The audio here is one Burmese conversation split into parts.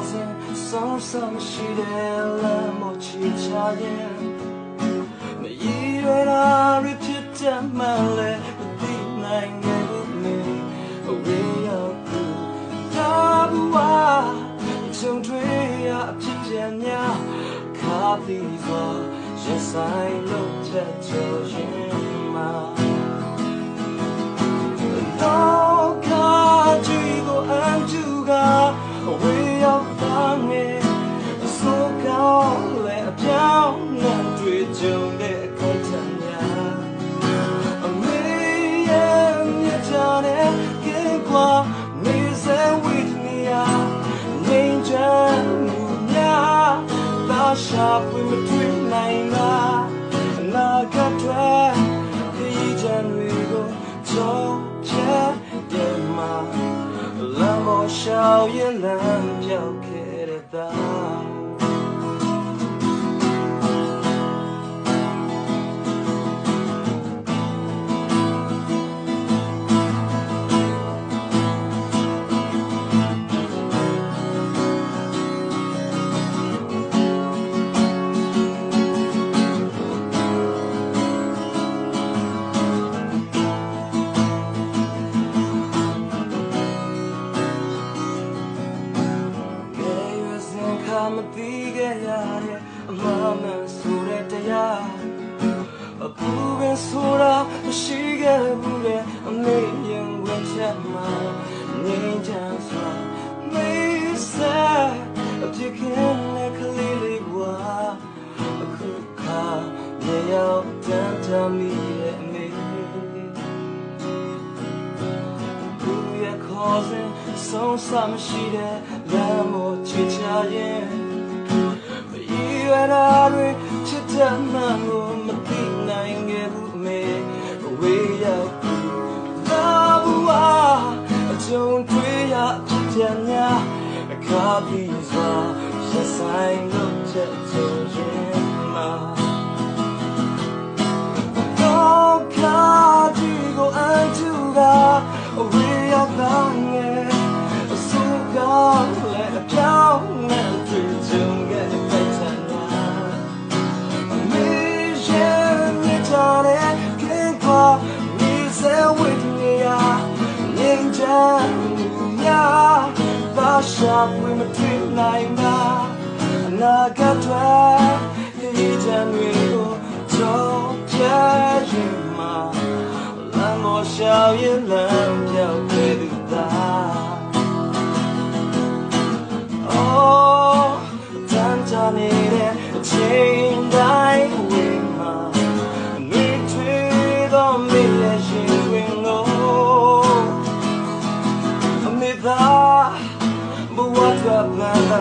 causing some some shit and more chit chatting မရည်ရွယ်တာရဖြစ်တဲ့မှလဲမသိနိုင်ခဲ့ဘူးမေအဝေးရောက်ကူသာဘူးဝါကြုံတွေ့ရအဖြစ်ပြန်များခါပြီးစွာရင်ဆိုင်လို့ချက်ချောရင်မှာ သာရှာပွင့်မတွေ့နိုင်လားအနာဂတ်တွေဒီချမ်းတွေကိုကြောချက်တဲ့မှာလမ်းပေါ်ရှောက်ရင်လမ်းပြောက်ခဲ့တဲ့သား မသိခဲ့ရတဲ့အမှန်မှန်ဆိုတဲ့တရားအပူပင်ဆိုတာမရှိခဲ့ဘူးလေအမေရင်ဝင်ချက်မှာငြိမ်းချမ်းစွာမေးဆက်အဖြစ်ခင်နဲ့ကလေးလေးဘွာအခုခါမြေရောက်တန်တမီရဲ့အမေ Who you causing so some shit that more chicha yin You and I chita mango mati nange bu me we ya love wa a chong twi ya chita nya a ka bi zwa ya sai no chet so yin ma ရှာပွင့်မတွေ့နိုင်တာအနာဂတ်တွေဒီချမ်းတွေကိုကြောပြရင်မှာလမ်းပေါ်ရှောင်ရင်လမ်းပြောက်ခဲ့သူသား Oh တန်ကြနေတဲ့အချိန်တို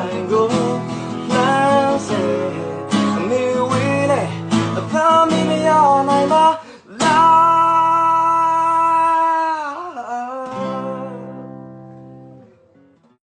န်းတိုင်းကို